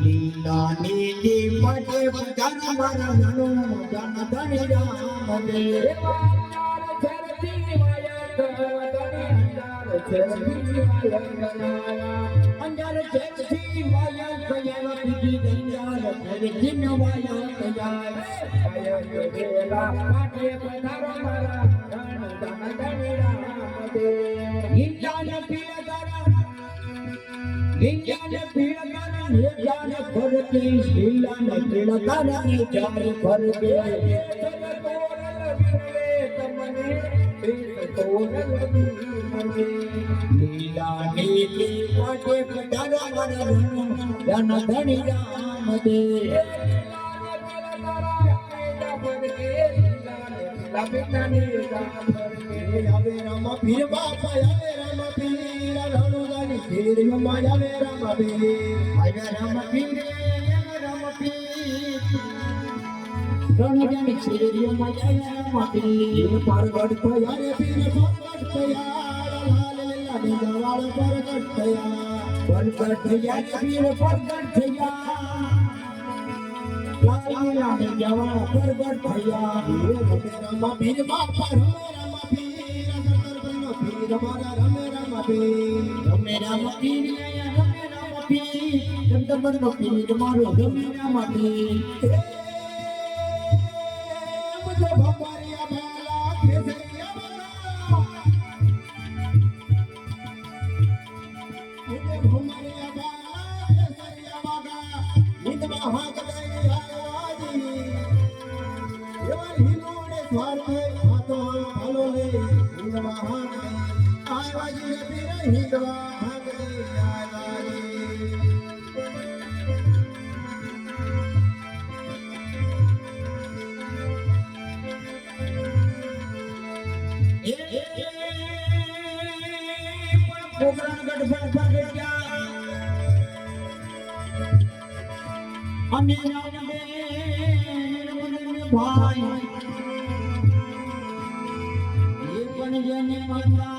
నీలానీలి పటే ధర్మరణను ధనధని రామదేవ చరతి అంజార చరతి మాయా కయవ పిగి దంజార చరతిన మాయా కయాల మాయా కయల పటే ధర్మరణను ధనధని రామదేవ તારા હિંજાને પીળા તારા હિંજાને ફરતી. શીલાને પીળા તારા ને લીલા નીલી પાટે પધારા મારા ધન ધણી રામ દે. રામ પીર બાપા રામ પીર આયા फिर मज़ा मेरा बबे अगर हम फिरे अगर हम रण जन फिर मज़ा मेरा बबे परगट तया रे फिर परगट तया लाल लाल जवाल परगट तया परगट तया रे फिर परगट तया लाल लाल जवाल परगट तया मेरा मबीर बाप पर मेरा मबीर अगर कर बनो फिर हमारा रमे रमे મારો રમે રામ પીર ભાલા કેસરિયા મુજો ભમારિયા ભાલા કેસરિયા બાગા. નિંદમાં હાથ લઈ આવાજી એવા હિલોડે સ્વાર્થે હાથો હાલો લે નિંદમાં હાથ લઈ આવાજી રે પીર હિંદવા હાથ લઈ આવાજી એ પ્રોગ્રામ ગઢ પર ગયા અમે રામે ભાઈ એ પણ જેને મંદાન દે ભરી ના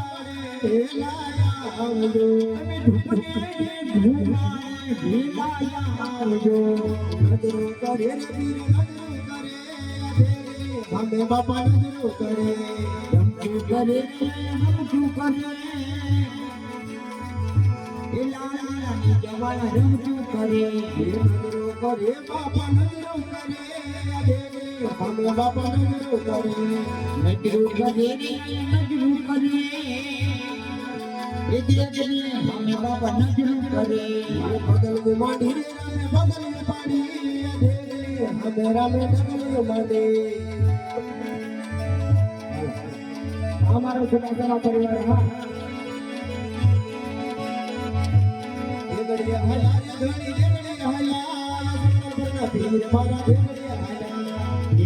करे करे करे करे बाबा ભામે બાપા નજરો કરે નજરો કરે નજરો કરે ભામે બાપા નજરો કરે હમે બગલ માંડી રે બગલ પાડી હમે રામે બગલ માંડી અમારો સુદાસના પરિવાર હા એ ગડિયા હલા ઘડીએ હલા પીર મારા રે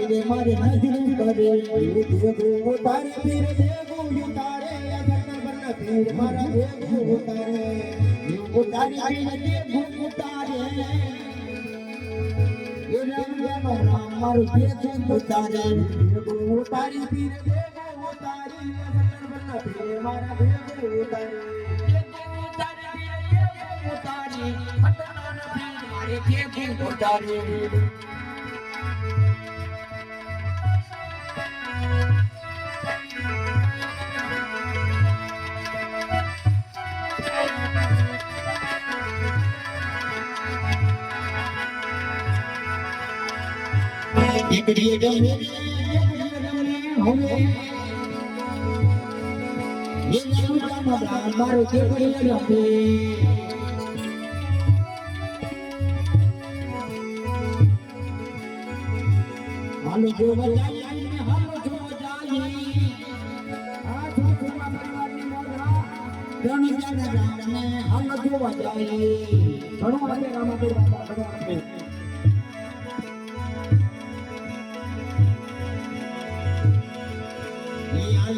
પીર મારે નજરું કરે દેવું તારે પીર દેવું તારે અગર પીર મારા તારે ઉતારી ઉતારે રામ રામ મારું દેજે ઉતારે દેવું તારી પીર દેવું તારી અગર પીર મારા દેવું તારે એકડીએ ગમે મારો કેકડીએ ગમે હાલો પરિવારની મોજા રણ જાને રામને હાલો જોવા જાય ઘણો આજે ભગવાન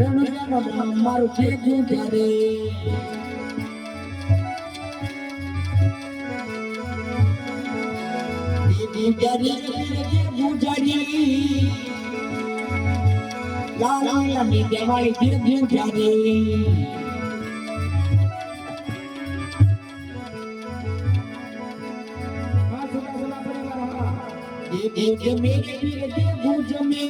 પરિવાર હા રણ જાને રામને હાલો જોવા જાય ગુજારે હવે ગુજારે રણજાનો મારું છે ગુજારે ગુજારી ગુજારી લાલા લાલી દેવાય છે ગુજારી આ સુદાસના પરિવાર હા દેવ મેરે વીર દેવ જમે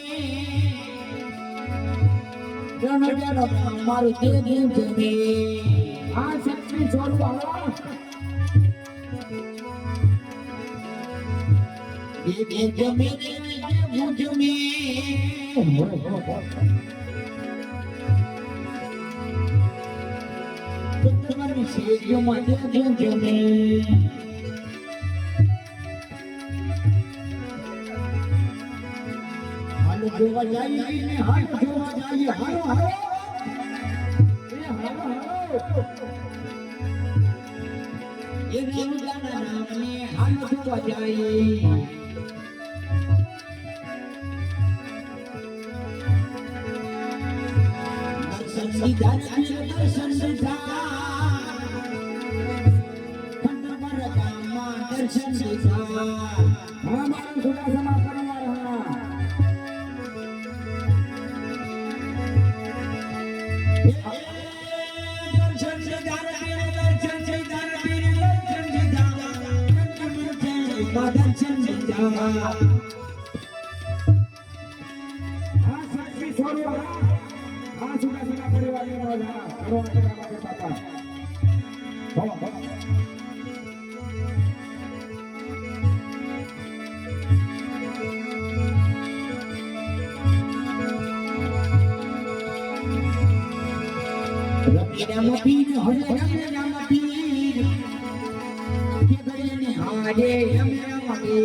રણજાનો મારું છે ગુજારે આ શક્તિ સ્વરૂપ હા દેવ જમે દેવ જમે તમારી શેરીઓમાં દેવ જમે જોવા જઈએ ને હાલો જોવા જઈએ હાલો હાલો એ હાલો હાલો એ રેણુદાના નામને હાલો જોવા જઈએ દર્શન દીધા ને દર્શન દીધા ખંડમર ગામમાં દર્શન દીધા હા મારા સુદાસના પરિવાર દર્શન દીધા આ પીર હવે રમીરામ ગળીને હારે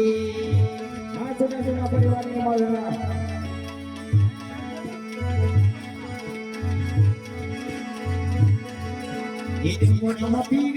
રમીરામ પીર પરિવારની મોજા એ મોટમ પીર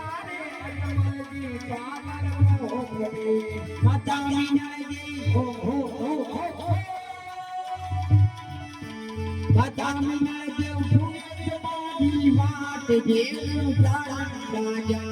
રાજા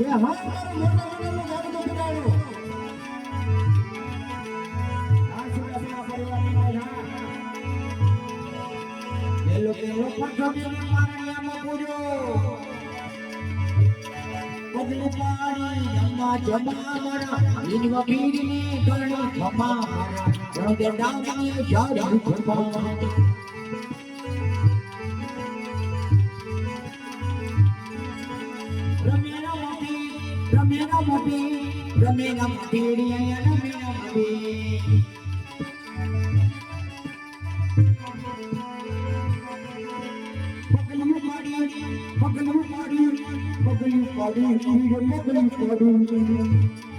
એ હા મારું મોટા મોટાનું જાગતું પીડાયું. આ સુદાસના પરિવારની મજા પેલો પેલો પઠોડીને પારણિયામાં પૂર્યો. પગલું પાડી જમા જમા મારા ઈનવા પીડીને ગણી ખમા મારા જણકે ડાંગની જારી ખમા પગલું પાડી પગલું પાડી પગલું પાડી.